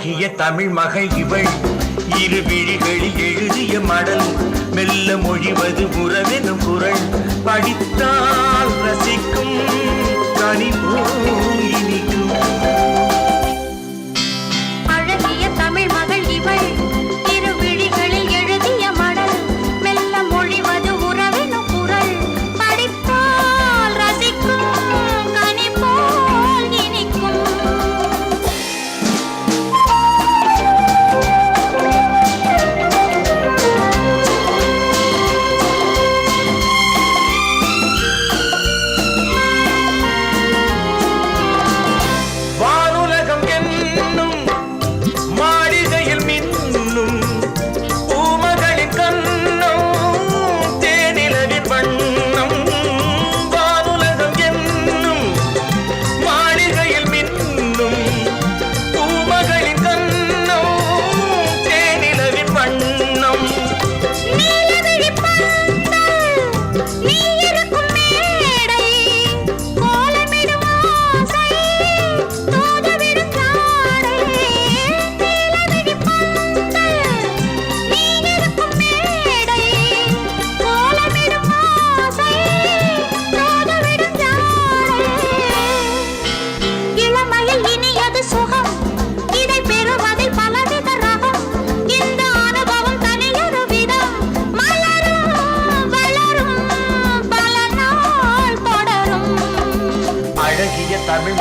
அழகிய தமிழ் மகை இவள். இரு விழிகளில் எழுதிய மடல் மெல்ல மொழிவது உறவெனும் குரல். படித்தால் ரசிக்கும் தனி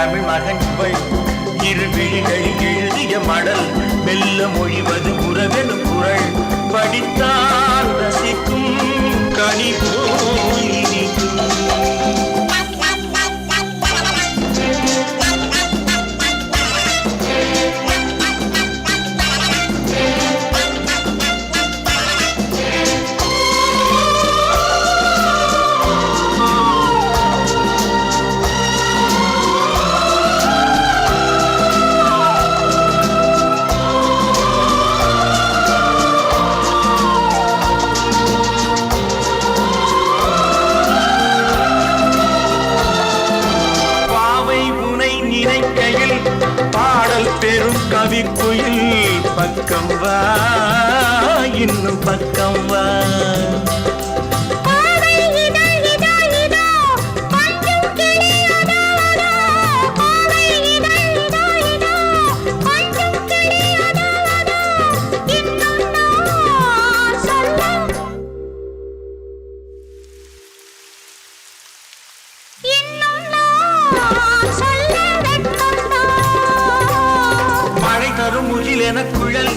தமிழ் மகன்கள் இரு விழிகளில் எழுதிய மடல் மெல்ல மொழிவது உறவெனும் குரல். படித்தான் ரசிக்கும் கனிபோ கோயில் பக்கம் வா இன்னும் பக்கம் வா. என குழல்